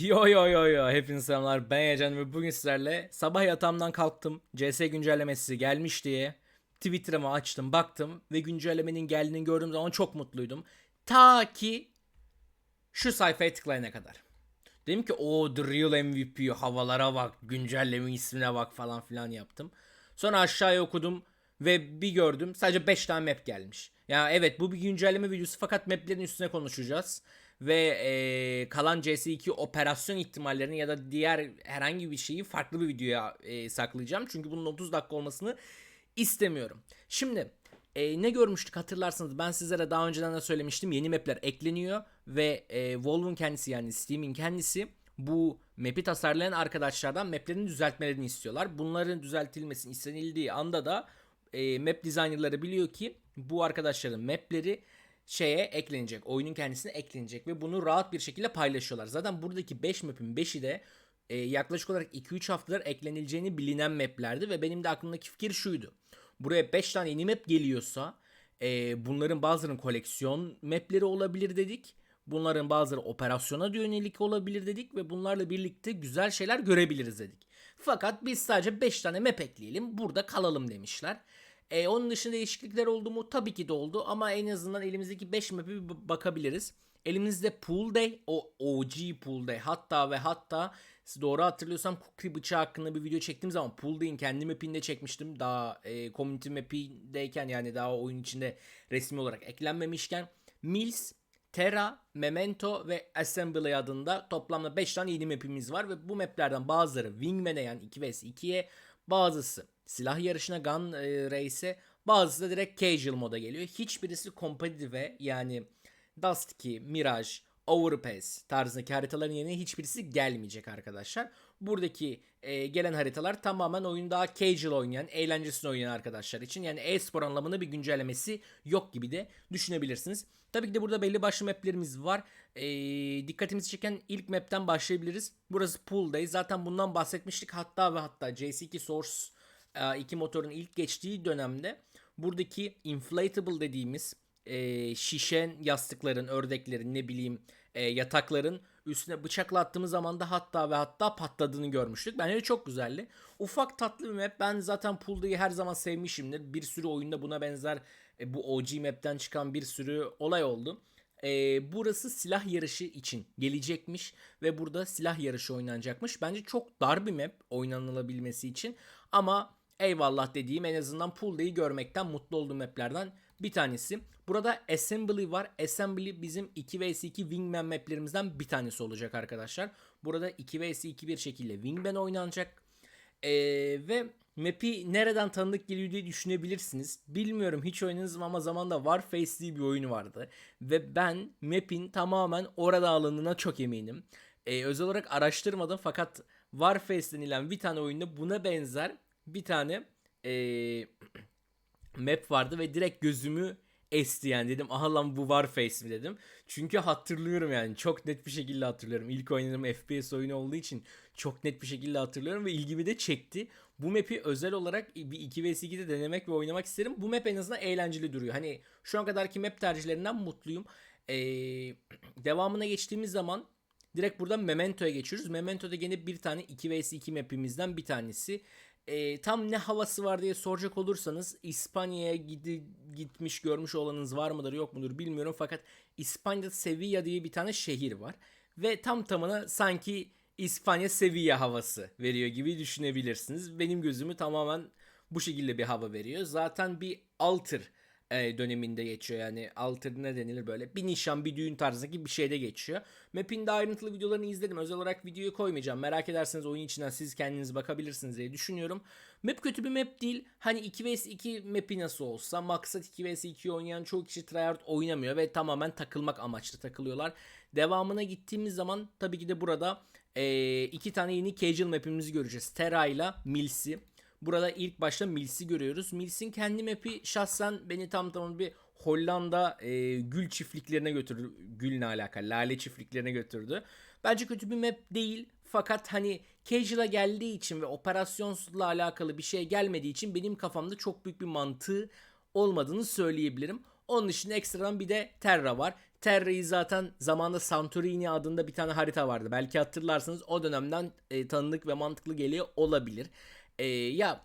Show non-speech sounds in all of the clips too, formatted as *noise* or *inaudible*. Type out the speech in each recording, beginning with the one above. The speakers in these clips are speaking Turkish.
Yo yo yo yo hepinize selamlar ben Yacan ve bugün sizlerle sabah yatağımdan kalktım CS güncellemesi gelmiş diye Twitter'ımı açtım baktım ve güncellemenin geldiğini gördüğüm zaman çok mutluydum. Ta ki şu sayfaya tıklayana kadar. Dedim ki o The Real MVP havalara bak güncelleme ismine bak falan filan yaptım. Sonra aşağıya okudum ve bir gördüm sadece 5 tane map gelmiş. Ya evet bu bir güncelleme videosu fakat maplerin üstüne konuşacağız. Ve eee, kalan CS2 operasyon ihtimallerini ya da diğer herhangi bir şeyi farklı bir videoya eee, saklayacağım. Çünkü bunun 30 dakika olmasını istemiyorum. Şimdi e, ne görmüştük hatırlarsanız ben sizlere daha önceden de söylemiştim yeni mapler ekleniyor ve e, Valve'un kendisi yani Steam'in kendisi bu map'i tasarlayan arkadaşlardan maplerini düzeltmelerini istiyorlar. Bunların düzeltilmesini istenildiği anda da e, map designerları biliyor ki bu arkadaşların mapleri şeye eklenecek. Oyunun kendisine eklenecek ve bunu rahat bir şekilde paylaşıyorlar. Zaten buradaki 5 map'in 5'i de e, yaklaşık olarak 2-3 haftadır eklenileceğini bilinen maplerdi ve benim de aklımdaki fikir şuydu. Buraya 5 tane yeni map geliyorsa e, bunların bazılarının koleksiyon mapleri olabilir dedik. Bunların bazıları operasyona yönelik olabilir dedik ve bunlarla birlikte güzel şeyler görebiliriz dedik. Fakat biz sadece 5 tane map ekleyelim burada kalalım demişler. E, onun dışında değişiklikler oldu mu? Tabii ki de oldu ama en azından elimizdeki 5 map'e bir bakabiliriz. Elimizde Pool Day, o OG Pool Day hatta ve hatta doğru hatırlıyorsam Kukri bıçağı hakkında bir video çektiğim zaman Pool Day'in kendi map'inde çekmiştim. Daha e, community map'indeyken yani daha oyun içinde resmi olarak eklenmemişken Mills, Terra, Memento ve Assembly adında toplamda 5 tane yeni map'imiz var ve bu map'lerden bazıları Wingman'e yani 2 vs 2'ye, bazısı silah yarışına Gun e, Race'e, bazısı da direkt casual moda geliyor. Hiçbirisi competitive yani Dust 2, Mirage, Overpass tarzındaki haritaların yerine hiçbirisi gelmeyecek arkadaşlar. Buradaki e, gelen haritalar tamamen oyunu daha casual oynayan, eğlencesine oynayan arkadaşlar için. Yani e-spor anlamında bir güncellemesi yok gibi de düşünebilirsiniz. Tabii ki de burada belli başlı maplerimiz var. E, dikkatimizi çeken ilk mapten başlayabiliriz. Burası Pool Day. Zaten bundan bahsetmiştik. Hatta ve hatta JC2 Source 2 motorun ilk geçtiği dönemde buradaki inflatable dediğimiz e, şişen yastıkların, ördeklerin, ne bileyim e, yatakların üstüne bıçakla attığımız zaman da hatta ve hatta patladığını görmüştük. Bence çok güzeldi. Ufak tatlı bir map. Ben zaten Pool'dayı her zaman sevmişimdir. Bir sürü oyunda buna benzer e, bu OG map'ten çıkan bir sürü olay oldu. E, burası silah yarışı için gelecekmiş ve burada silah yarışı oynanacakmış. Bence çok dar bir map oynanılabilmesi için ama eyvallah dediğim en azından Pool'dayı görmekten mutlu olduğum maplerden bir tanesi. Burada Assembly var. Assembly bizim 2 vs 2 Wingman maplerimizden bir tanesi olacak arkadaşlar. Burada 2 vs 2 bir şekilde Wingman oynanacak. Ee, ve map'i nereden tanıdık geliyor diye düşünebilirsiniz. Bilmiyorum hiç oynadınız mı ama zamanda Warface diye bir oyun vardı. Ve ben map'in tamamen orada alındığına çok eminim. Ee, özel olarak araştırmadım fakat Warface denilen bir tane oyunda buna benzer bir tane ee, *clears throat* map vardı ve direkt gözümü esti yani dedim aha lan bu Warface mi dedim. Çünkü hatırlıyorum yani çok net bir şekilde hatırlıyorum. İlk oynadığım FPS oyunu olduğu için çok net bir şekilde hatırlıyorum ve ilgimi de çekti. Bu map'i özel olarak bir 2 vs 2'de denemek ve oynamak isterim. Bu map en azından eğlenceli duruyor. Hani şu an kadarki map tercihlerinden mutluyum. Ee, *clears throat* devamına geçtiğimiz zaman direkt buradan Memento'ya geçiyoruz. Memento'da gene bir tane 2 vs 2 map'imizden bir tanesi. E, tam ne havası var diye soracak olursanız İspanya'ya gidi, gitmiş görmüş olanınız var mıdır yok mudur bilmiyorum fakat İspanya'da Sevilla diye bir tane şehir var ve tam tamına sanki İspanya Sevilla havası veriyor gibi düşünebilirsiniz. Benim gözümü tamamen bu şekilde bir hava veriyor. Zaten bir alter e, döneminde geçiyor yani alter ne denilir böyle bir nişan bir düğün tarzındaki bir şeyde geçiyor. Map'in de ayrıntılı videolarını izledim. Özel olarak videoyu koymayacağım. Merak ederseniz oyun içinden siz kendiniz bakabilirsiniz diye düşünüyorum. Map kötü bir map değil. Hani 2 vs 2 map'i nasıl olsa maksat 2 vs 2 oynayan çoğu kişi tryhard oynamıyor ve tamamen takılmak amaçlı takılıyorlar. Devamına gittiğimiz zaman tabii ki de burada e, iki tane yeni casual map'imizi göreceğiz. Terra ile Mills'i. Burada ilk başta Mills'i görüyoruz. Mills'in kendi map'i şahsen beni tam tamam bir Hollanda e, gül çiftliklerine götürdü. Gül'le alakalı lale çiftliklerine götürdü. Bence kötü bir map değil. Fakat hani casual'a geldiği için ve operasyonla alakalı bir şey gelmediği için benim kafamda çok büyük bir mantığı olmadığını söyleyebilirim. Onun dışında ekstradan bir de Terra var. Terra'yı zaten zamanda Santorini adında bir tane harita vardı. Belki hatırlarsınız o dönemden e, tanıdık ve mantıklı geliyor olabilir. E, ya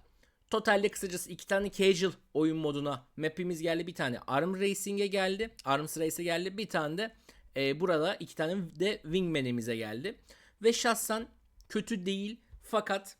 totalde kısacası iki tane casual oyun moduna map'imiz geldi. Bir tane Arm Racing'e geldi. Arms Race'e geldi. Bir tane de e, burada iki tane de Wingman'imize geldi. Ve şahsen kötü değil fakat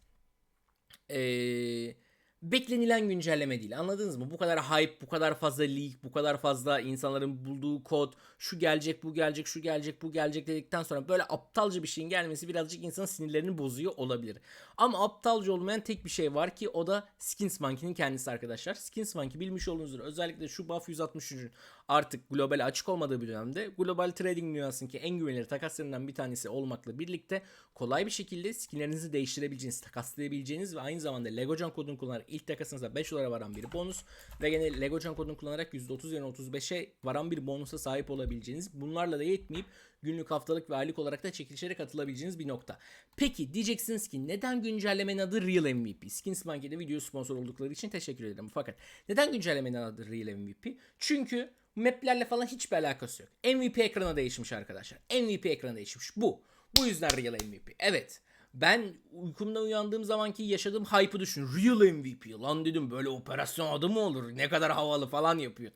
eee, beklenilen güncelleme değil. Anladınız mı? Bu kadar hype, bu kadar fazla leak, bu kadar fazla insanların bulduğu kod, şu gelecek, bu gelecek, şu gelecek, bu gelecek dedikten sonra böyle aptalca bir şeyin gelmesi birazcık insanın sinirlerini bozuyor olabilir. Ama aptalca olmayan tek bir şey var ki o da Skins Monkey'nin kendisi arkadaşlar. Skins Monkey bilmiş olduğunuz üzere özellikle şu buff 163'ün artık globale açık olmadığı bir dönemde global trading dünyasındaki en güvenilir takaslarından bir tanesi olmakla birlikte kolay bir şekilde skinlerinizi değiştirebileceğiniz, takaslayabileceğiniz ve aynı zamanda Legocan kodunu kullanarak ilk takasınıza 5 dolara varan bir bonus ve gene Legocan kodunu kullanarak %30 yerine 35'e varan bir bonusa sahip olabileceğiniz bunlarla da yetmeyip günlük haftalık ve aylık olarak da çekilişlere katılabileceğiniz bir nokta. Peki diyeceksiniz ki neden güncellemenin adı Real MVP? Skins Monkey'de video sponsor oldukları için teşekkür ederim. Fakat neden güncellemenin adı Real MVP? Çünkü maplerle falan hiçbir alakası yok. MVP ekranı değişmiş arkadaşlar. MVP ekranı değişmiş. Bu. Bu yüzden Real MVP. Evet. Ben uykumdan uyandığım zamanki yaşadığım hype'ı düşün. Real MVP. Lan dedim böyle operasyon adı mı olur? Ne kadar havalı falan yapıyor.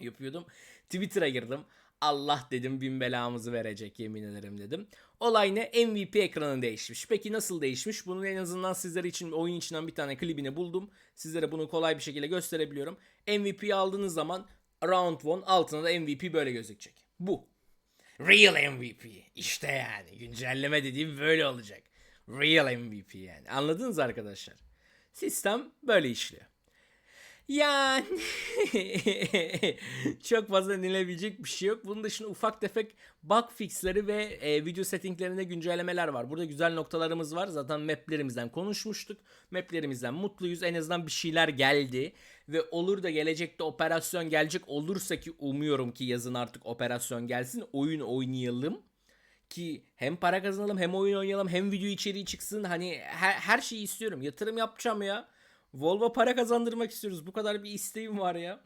Yapıyordum. Twitter'a girdim. Allah dedim bin belamızı verecek yemin ederim dedim. Olay ne? MVP ekranı değişmiş. Peki nasıl değişmiş? Bunun en azından sizler için oyun içinden bir tane klibini buldum. Sizlere bunu kolay bir şekilde gösterebiliyorum. MVP'yi aldığınız zaman Round 1 altına da MVP böyle gözükecek. Bu. Real MVP. İşte yani güncelleme dediğim böyle olacak. Real MVP yani. Anladınız arkadaşlar? Sistem böyle işliyor. Yani *laughs* çok fazla denilebilecek bir şey yok. Bunun dışında ufak tefek bug fixleri ve e, video settinglerinde güncellemeler var. Burada güzel noktalarımız var. Zaten maplerimizden konuşmuştuk. Maplerimizden mutluyuz. En azından bir şeyler geldi. Ve olur da gelecekte operasyon gelecek olursa ki umuyorum ki yazın artık operasyon gelsin. Oyun oynayalım ki hem para kazanalım hem oyun oynayalım hem video içeriği çıksın. Hani her, her şeyi istiyorum. Yatırım yapacağım ya. Volvo para kazandırmak istiyoruz. Bu kadar bir isteğim var ya.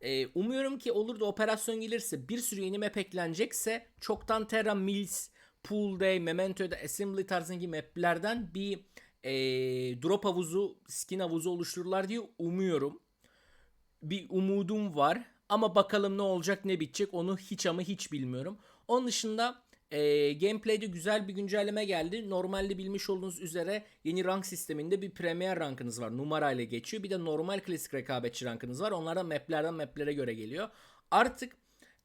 Ee, umuyorum ki olur da operasyon gelirse bir sürü yeni map eklenecekse çoktan Terra Mills, Pool Day, Memento'da Assembly tarzındaki maplerden bir ee, drop havuzu, skin havuzu oluştururlar diye umuyorum. Bir umudum var. Ama bakalım ne olacak ne bitecek onu hiç ama hiç bilmiyorum. Onun dışında e, gameplay'de güzel bir güncelleme geldi. Normalde bilmiş olduğunuz üzere yeni rank sisteminde bir premier rankınız var. Numarayla geçiyor. Bir de normal klasik rekabetçi rankınız var. Onlar da maplerden maplere göre geliyor. Artık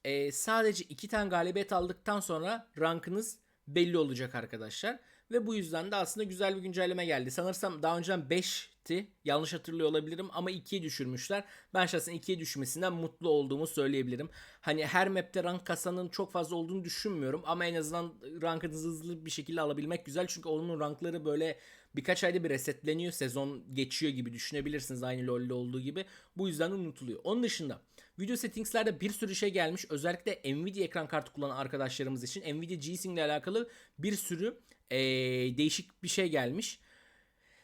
e, sadece iki tane galibiyet aldıktan sonra rankınız belli olacak arkadaşlar. Ve bu yüzden de aslında güzel bir güncelleme geldi. Sanırsam daha önceden 5'ti. Yanlış hatırlıyor olabilirim ama 2'ye düşürmüşler. Ben şahsen 2'ye düşmesinden mutlu olduğumu söyleyebilirim. Hani her map'te rank kasanın çok fazla olduğunu düşünmüyorum. Ama en azından rankınızı hızlı bir şekilde alabilmek güzel. Çünkü onun rankları böyle birkaç ayda bir resetleniyor. Sezon geçiyor gibi düşünebilirsiniz aynı LoL'de olduğu gibi. Bu yüzden unutuluyor. Onun dışında video settingslerde bir sürü şey gelmiş. Özellikle Nvidia ekran kartı kullanan arkadaşlarımız için Nvidia G-Sync ile alakalı bir sürü ee, değişik bir şey gelmiş.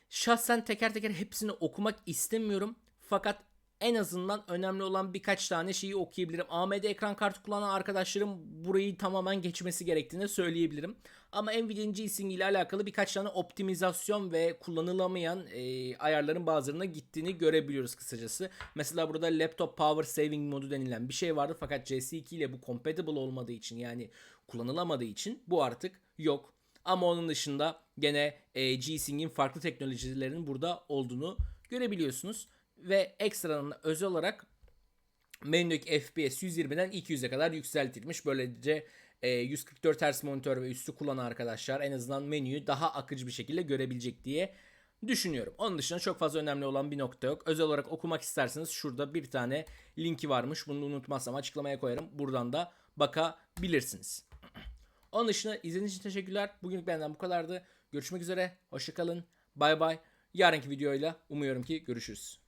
Şahsen teker teker hepsini okumak istemiyorum. Fakat en azından önemli olan birkaç tane şeyi okuyabilirim. AMD ekran kartı kullanan arkadaşlarım burayı tamamen geçmesi gerektiğini söyleyebilirim. Ama Nvidia'nın G-Sync ile alakalı birkaç tane optimizasyon ve kullanılamayan e, ayarların bazılarına gittiğini görebiliyoruz kısacası. Mesela burada laptop power saving modu denilen bir şey vardı fakat CS2 ile bu compatible olmadığı için yani kullanılamadığı için bu artık yok. Ama onun dışında gene e, G-Sync'in farklı teknolojilerinin burada olduğunu görebiliyorsunuz. Ve ekstradan özel olarak menüdeki FPS 120'den 200'e kadar yükseltilmiş. Böylece e, 144 Hz monitör ve üstü kullanan arkadaşlar en azından menüyü daha akıcı bir şekilde görebilecek diye düşünüyorum. Onun dışında çok fazla önemli olan bir nokta yok. Özel olarak okumak isterseniz şurada bir tane linki varmış. Bunu unutmazsam açıklamaya koyarım. Buradan da bakabilirsiniz. Onun dışında izlediğiniz için teşekkürler. Bugünlük benden bu kadardı. Görüşmek üzere. Hoşçakalın. Bay bay. Yarınki videoyla umuyorum ki görüşürüz.